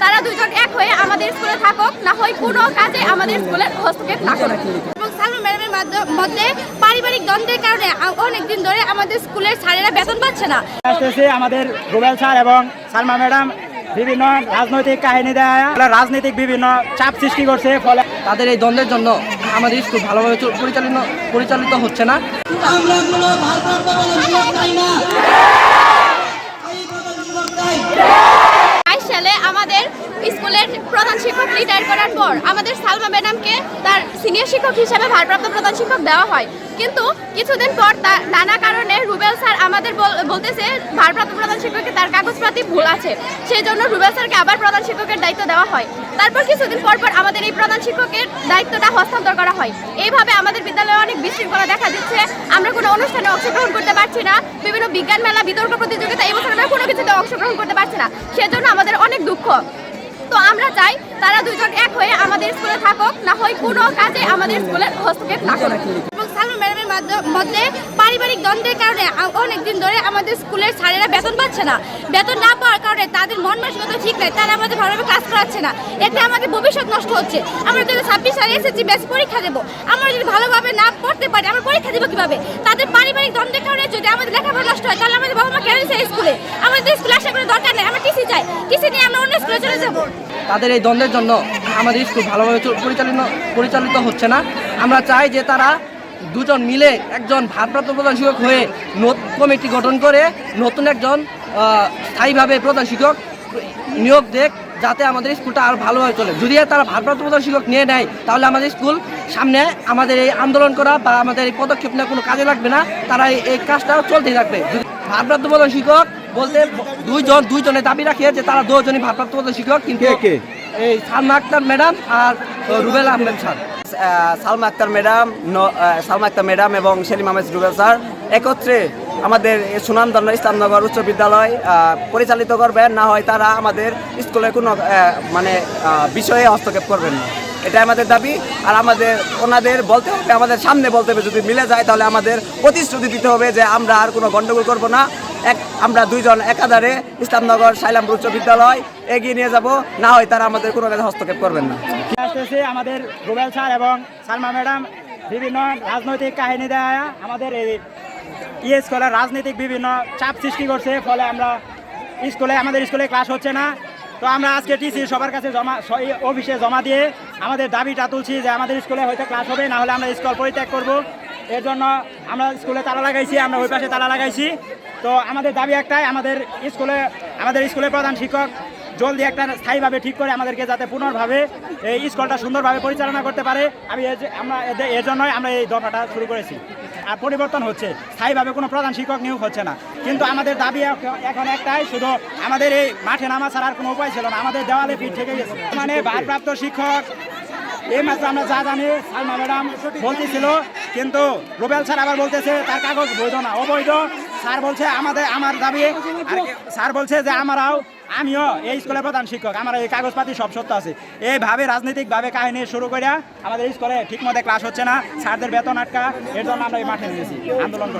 তারা দুজন এক হয়ে আমাদের স্কুলে থাকুক না হয় কোনো কাজে আমাদের স্কুলে হস্তক্ষেপ না করে এবং সালমা ম্যাডামের মাধ্য- পারিবারিক দ্বন্দ্বের কারণে অনেক দিন ধরে আমাদের স্কুলের স্যারেরা বেতন পাচ্ছে না। আসতেছে আমাদের রুবেল স্যার এবং সালমা ম্যাডাম বিভিন্ন রাজনৈতিক কাহিনী দেয় রাজনৈতিক বিভিন্ন চাপ সৃষ্টি করছে ফলে তাদের এই দ্বন্দ্বের জন্য আমাদের স্কুল ভালোভাবে পরিচালিত পরিচালিত হচ্ছে না। আমরা কোনো ভারপ্রাপ্ত চাই না এই প্রধান যুবক চাই বাইশ সালে আমাদের স্কুলের প্রধান শিক্ষক পর আমাদের সালমা ম্যাডামকে তার সিনিয়র শিক্ষক হিসেবে ভারপ্রাপ্ত প্রধান শিক্ষক দেওয়া হয়। কিন্তু কিছুদিন পর নানা কারণে রুবেল স্যার আমাদের বলতেছে, ভারপ্রাপ্ত প্রধান শিক্ষকের তার কাগজপাতি ভুল আছে। সেই জন্য রুবেল স্যারকে আবার প্রধান শিক্ষকের দায়িত্ব দেওয়া হয়। তারপর কিছুদিন পর পর আমাদের এই প্রধান শিক্ষকের দায়িত্বটা হস্তান্তর করা হয়। এইভাবে আমাদের বিদ্যালয়ে অনেক বিশৃঙ্খলা দেখা দিচ্ছে। আমরা কোনো অনুষ্ঠানে অংশগ্রহণ করতে পারছি না। বিভিন্ন বিজ্ঞান মেলা, বিতর্ক প্রতিযোগিতা, এই বছর আমরা কোনো কিছুতে অংশগ্রহণ করতে পারছি না। সেজন্য আমাদের অনেক দুঃখ। তো আমরা চাই তারা দুজন এক হয়ে স্কুলে থাকুক, না হয় কোনো কাজে আমাদের স্কুলের হস্তক্ষেপ না করে এবং সালমা ম্যাডামের মাধ্য- পারিবারিক দ্বন্দ্বের কারণে অনেক দিন ধরে আমাদের স্কুলের স্যারেরা বেতন পাচ্ছে না। বেতন না পাওয়ার কারণে তাদের মন মানসিকতা ঠিক নাই, তারা আমাদের ভালোভাবে কাজ করাচ্ছে না। এতে আমাদের ভবিষ্যৎ নষ্ট হচ্ছে। আমরা যদি ছাব্বিশ সালে এসেছি বেশ পরীক্ষা দেবো, আমরা যদি ভালোভাবে না পড়তে পারি, আমরা পরীক্ষা দেবো কীভাবে? তাদের পারিবারিক দ্বন্দ্বের কারণে যদি আমাদের লেখাপড়া নষ্ট হয়, তাহলে আমাদের বাবা মা কেন স্কুলে? আমাদের স্কুলে আসার কোনো দরকার নেই, আমরা টিসি চাই। টিসি নিয়ে আমরা অন্য স্কুলে চলে যাব। তাদের এই দ্বন্দ্বের জন্য আমাদের স্কুল ভালোভাবে চল- পরিচালিত পরিচালিত হচ্ছে না। আমরা চাই যে তারা দুজন মিলে একজন ভারপ্রাপ্ত প্রধান শিক্ষক হয়ে কমিটি গঠন করে নতুন একজন স্থায়ীভাবে প্রধান শিক্ষক নিয়োগ দেখ যাতে আমাদের স্কুলটা আর ভালোভাবে চলে। যদি তারা ভারপ্রাপ্ত প্রধান শিক্ষক নিয়ে নেয়, তাহলে আমাদের স্কুল সামনে আমাদের এই আন্দোলন করা বা আমাদের এই পদক্ষেপ নেওয়া কোনো কাজে লাগবে না। তারা এই- কাজটাও চলতেই থাকবে। ভারপ্রাপ্ত প্রধান শিক্ষক বলতে দুইজন দুইজনের দাবি রাখে যে তারা দুজনই ভারপ্রাপ্ত শিক্ষক কিন্তু এই সালমা আক্তার ম্যাডাম আর Rubel Ahmed sir. Salma Akter madam Salma Akter madam এবং সেলিম আহমেদ রুবেল স্যার একত্রে আমাদের সুনামধন্য ইসলামনগর উচ্চ বিদ্যালয় পরিচালিত করবেন না হয় তারা আমাদের স্কুলে কোনো মানে বিষয়ে হস্তক্ষেপ করবেন না। এটা আমাদের দাবি। আর আমাদের ওনাদের বলতে হবে আমাদের সামনে বলতে হবে যদি মিলে যায় তাহলে আমাদের প্রতিশ্রুতি দিতে হবে যে আমরা আর কোনো গণ্ডগোল করব না। আমরা দুইজন একাধারে ইসলামনগর সাইলামপুর উচ্চ বিদ্যালয় এগিয়ে নিয়ে যাব। না হয় তারা আমাদের কোনো কাজে হস্তক্ষেপ করবেন না। আসতেছে আমাদের রুবেল স্যার এবং সালমা ম্যাডাম, বিভিন্ন রাজনৈতিক কাহিনী দেয়, আমাদের এই ইয়ে স্কুলে রাজনৈতিক বিভিন্ন চাপ সৃষ্টি করছে, ফলে আমরা স্কুলে, আমাদের স্কুলে ক্লাস হচ্ছে না। তো আমরা আজকে টিসি সবার কাছে জমা অফিসে জমা দিয়ে আমাদের দাবিটা তুলছি যে আমাদের স্কুলে হয়তো ক্লাস হবে, না হলে আমরা স্কুল পরিত্যাগ করব। এর জন্য আমরা স্কুলে তালা লাগাইছি, আমরা ওই পাশে তালা লাগাইছি। তো আমাদের দাবি একটাই, আমাদের স্কুলে, আমাদের স্কুলের প্রধান শিক্ষক জলদি একটা স্থায়ীভাবে ঠিক করে আমাদেরকে যাতে পুনর্ভাবে এই স্কুলটা সুন্দরভাবে পরিচালনা করতে পারে। আমি আমরা এর জন্যই আমরা এই দফাটা শুরু করেছি। আর পরিবর্তন হচ্ছে, স্থায়ীভাবে কোনো প্রধান শিক্ষক নিয়োগ হচ্ছে না। কিন্তু আমাদের দাবি এখন- একটাই, শুধু আমাদের এই মাঠে নামা ছাড়া আর কোনো উপায় ছিল না। আমাদের দেওয়ালে পিঠ থেকে গেছে। মানে ভারপ্রাপ্ত শিক্ষক, এই মাত্র আমরা যা জানি, সালমা ম্যাডাম বলতেছিল, কিন্তু রুবেল স্যার আবার বলতেছে, তার কাগজ বৈধ না, অবৈধ। স্যার বলছে আমাদের আমার দাবি আর স্যার বলছে যে আমরাও আমিও এই স্কুলের প্রধান শিক্ষক আমার এই কাগজপাতি সব সত্য আছে। এইভাবে রাজনৈতিকভাবে কাহিনী শুরু করে আমাদের স্কুলে ঠিক মতো ক্লাস হচ্ছে না স্যারদের বেতন আটকা এর জন্য আমরা এই মাঠে নিয়েছি আন্দোলন